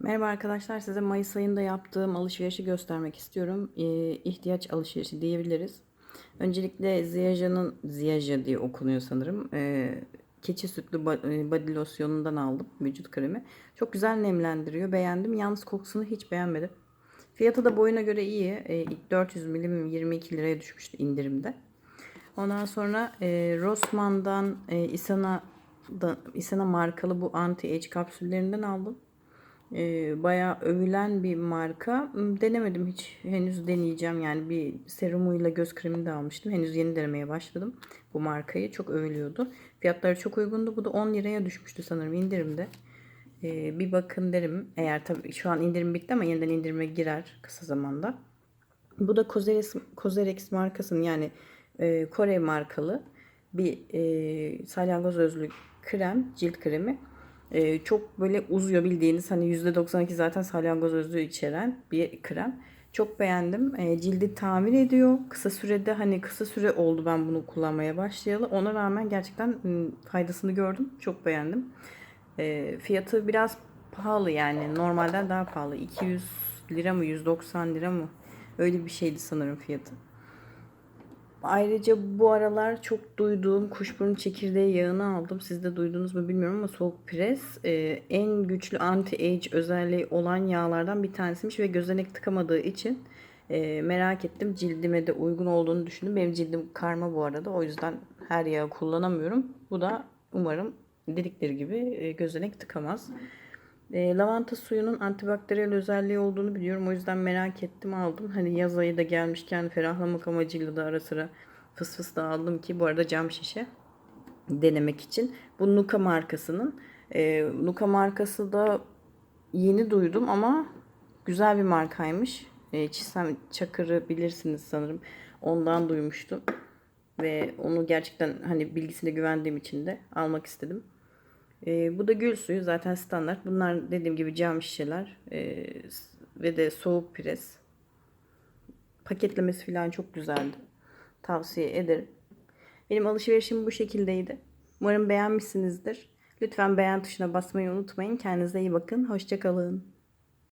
Merhaba arkadaşlar, size Mayıs ayında yaptığım alışverişi göstermek istiyorum. Ee, ihtiyaç alışverişi diyebiliriz. Öncelikle Ziyaja'nın, Ziyaja diye okunuyor sanırım. Ee, keçi sütlü e, body losyonundan aldım vücut kremi. Çok güzel nemlendiriyor, beğendim. Yalnız kokusunu hiç beğenmedim. Fiyatı da boyuna göre iyi. Ee, ilk 400 milim 22 liraya düşmüştü indirimde. Ondan sonra e, Rossmann'dan e, Isana, da, Isana markalı bu anti-age kapsüllerinden aldım. Ee, bayağı övülen bir marka. Hmm, Denemedim hiç. Henüz deneyeceğim. Yani bir serumuyla göz kremini de almıştım. Henüz yeni denemeye başladım bu markayı. Çok övülüyordu. Fiyatları çok uygundu. Bu da 10 liraya düşmüştü sanırım indirimde. Ee, bir bakın derim. Eğer tabii şu an indirim bitti ama yeniden indirime girer kısa zamanda. Bu da Kozerex, Kozerex markasının yani e, Kore markalı bir e, salyangoz özlü krem, cilt kremi. E, çok böyle uzuyor bildiğiniz hani %92 zaten salyangoz özlü içeren bir krem. Çok beğendim. E, cildi tamir ediyor. Kısa sürede hani kısa süre oldu ben bunu kullanmaya başlayalı. Ona rağmen gerçekten faydasını gördüm. Çok beğendim. E, fiyatı biraz pahalı yani normalden daha pahalı. 200 lira mı 190 lira mı? Öyle bir şeydi sanırım fiyatı. Ayrıca bu aralar çok duyduğum kuşburnu çekirdeği yağını aldım. Siz de duydunuz mu bilmiyorum ama soğuk pres e, en güçlü anti-age özelliği olan yağlardan bir tanesiymiş ve gözenek tıkamadığı için e, merak ettim. Cildime de uygun olduğunu düşündüm. Benim cildim karma bu arada. O yüzden her yağı kullanamıyorum. Bu da umarım dedikleri gibi e, gözenek tıkamaz. E, lavanta suyunun antibakteriyel özelliği olduğunu biliyorum. O yüzden merak ettim aldım. Hani yaz ayı da gelmişken ferahlamak amacıyla da ara sıra fıs fıs da aldım ki bu arada cam şişe denemek için. Bu Nuka markasının. E, Nuka markası da yeni duydum ama güzel bir markaymış. E, Çisem Çakır'ı bilirsiniz sanırım. Ondan duymuştum. Ve onu gerçekten hani bilgisine güvendiğim için de almak istedim. Ee, bu da gül suyu zaten standart. Bunlar dediğim gibi cam şişeler ee, ve de soğuk pres. Paketlemesi falan çok güzeldi. Tavsiye ederim. Benim alışverişim bu şekildeydi. Umarım beğenmişsinizdir. Lütfen beğen tuşuna basmayı unutmayın. Kendinize iyi bakın. Hoşçakalın.